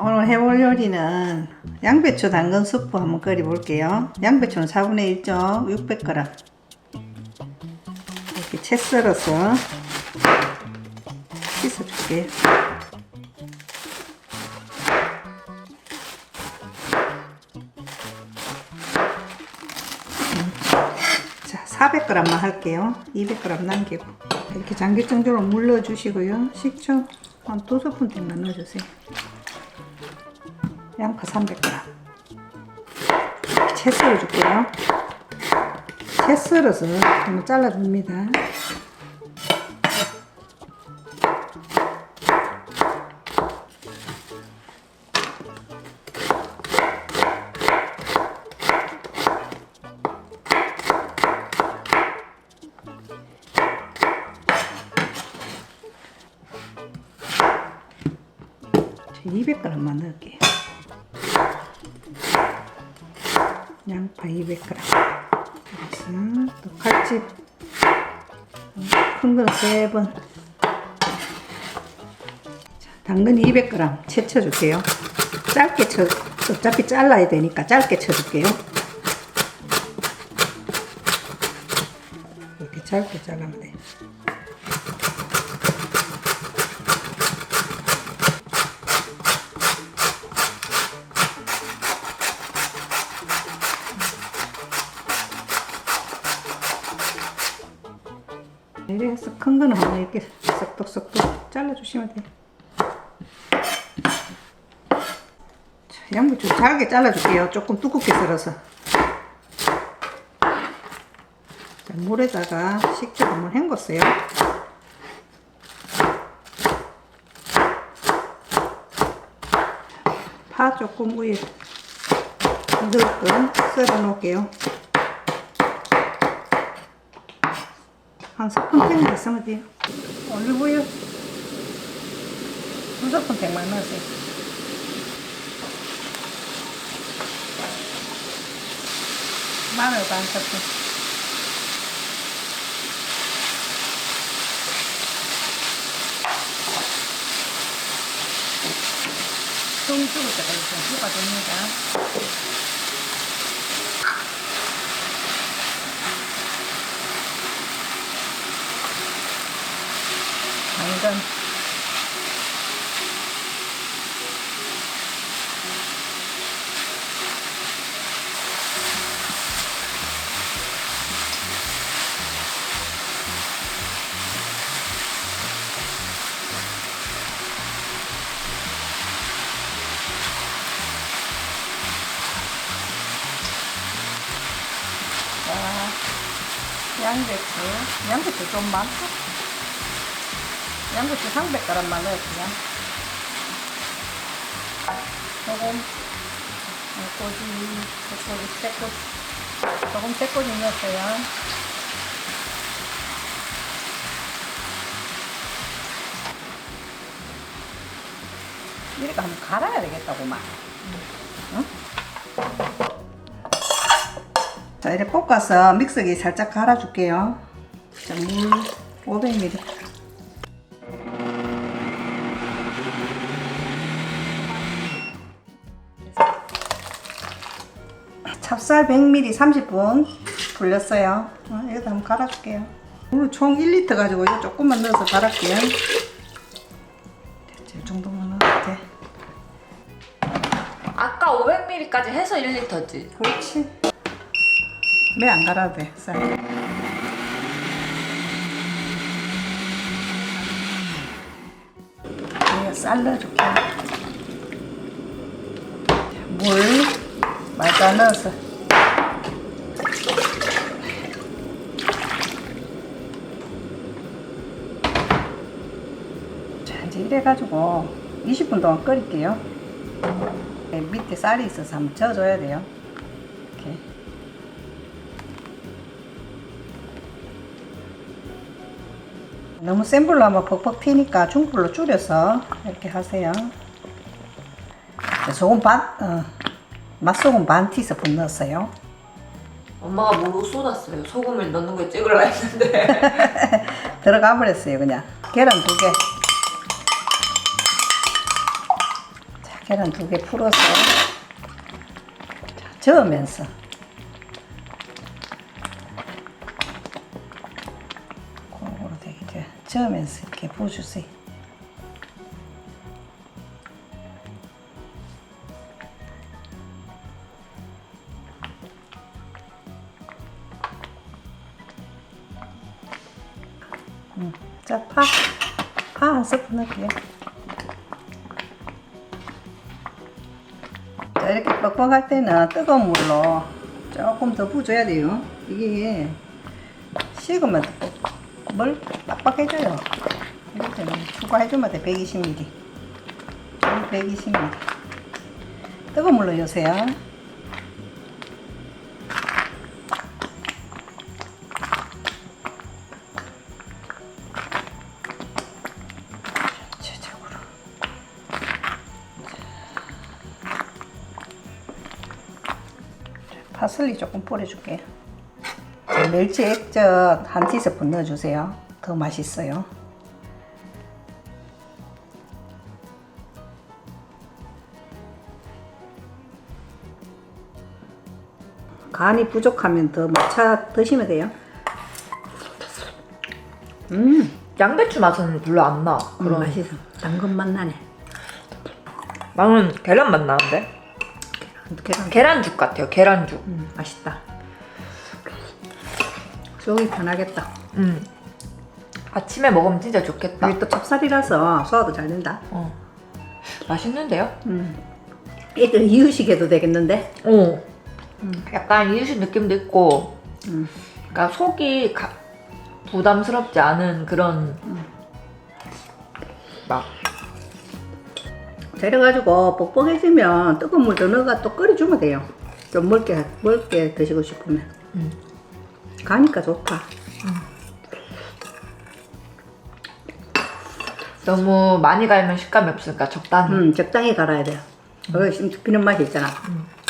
오늘 해볼 요리는 양배추 당근 수프 한번 끓여 볼게요. 양배추는 4분의 1쪽 600g. 이렇게 채 썰어서 씻어 줄게요. 자, 400g만 할게요. 200g 남기고. 이렇게 장기정도로 물 넣어주시고요. 식초 한 두 스푼씩만 넣어주세요. 양파 300g. 채 썰어줄게요. 채 썰어서 한번 잘라줍니다. 저 200g만 넣을게요. 양파 200g. 그래서 또 칼집 큰건 3번. 자, 당근 200g 채 쳐줄게요. 짧게 쳐, 어차피 잘라야 되니까 짧게 쳐줄게요. 이렇게 짧게 잘라면 돼요. 이렇게 해서 큰 거는 한번 이렇게 쏙쏙쏙쏙 잘라주시면 돼요. 자, 양배추 잘게 잘라줄게요. 조금 두껍게 썰어서. 자, 물에다가 식초 한번 헹궜어요. 파 조금 위에 흔들끔 썰어 놓을게요. 한 스푼 정도 있으면 돼요. 올리브유 두 스푼 팩만 넣으세요. 마늘도 한 스푼. 좀 죽을 때까지 좀 볶아줍니다. 당근 자, 양배추. 양배추 좀 많다 양배추 300g만 넣을게요. 조금 꼬지, 새꼬지, 새꼬지, 조금 새꼬지 넣었어요. 이렇게 한번 갈아야 되겠다고만. 응? 자, 이렇게 볶아서 믹서기에 살짝 갈아줄게요. 자, 물 500ml. 찹쌀 100ml 30분 불렸어요. 어, 여기다 한번 갈아줄게요. 물총 1리터 가지고 이거 조금만 넣어서 갈을게요. 됐지, 이 정도만 넣어도 돼. 아까 500ml까지 해서 1리터지. 그렇지. 매 안 갈아도 돼, 쌀. 쌀 넣어줄게. 물 말다 넣어서. 자, 이래가지고 20분 동안 끓일게요. 네, 밑에 쌀이 있어서 한번 져줘야 돼요. 이렇게. 너무 센 불로 하면 퍽퍽 튀니까 중불로 줄여서 이렇게 하세요. 소금 반, 어, 맛소금 반 티스푼 넣었어요. 엄마가 모르고 쏟았어요. 소금을 넣는 걸 찍으려 했는데. 들어가 버렸어요, 그냥. 계란 두 개. 계란 두 개 풀어서 자, 저으면서 골고루 되게 이제 저으면서 이렇게 부어주세요. 음, 자, 파, 파한 스푼 넣을게요. 이렇게 뻑뻑할 때는 뜨거운 물로 조금 더 부어줘야 돼요. 이게 식으면 뭘 빡빡해져요. 이럴 때는 추가해주면 돼. 120ml. 120ml. 뜨거운 물로 여세요. 파슬리 조금 뿌려줄게요. 자, 멸치 액젓 한 티스푼 넣어주세요. 더 맛있어요. 간이 부족하면 더 matcha 드시면 돼요. 음, 양배추 맛은 별로 안 나. 그런 맛있어. 당근 맛 나네. 나는 계란 맛 나는데? 계란, 계란죽 같아요. 계란죽. 음, 맛있다. 속이 편하겠다. 음. 아침에 먹으면 진짜 좋겠다. 이게 또 찹쌀이라서 소화도 잘 된다. 어. 맛있는데요? 음. 애들 이유식 해도 되겠는데? 어. 약간 이유식 느낌도 있고, 음. 그러니까 속이 가- 부담스럽지 않은 그런 막 데려가지고 뻑뻑해지면 뜨거운 물 더 넣어가 또 끓여주면 돼요. 좀 묽게, 묽게 드시고 싶으면. 음. 가니까 좋다. 너무 많이 갈면 식감이 없으니까 적당히. 음, 적당히 갈아야 돼요. 그거 심 비는 맛이 있잖아.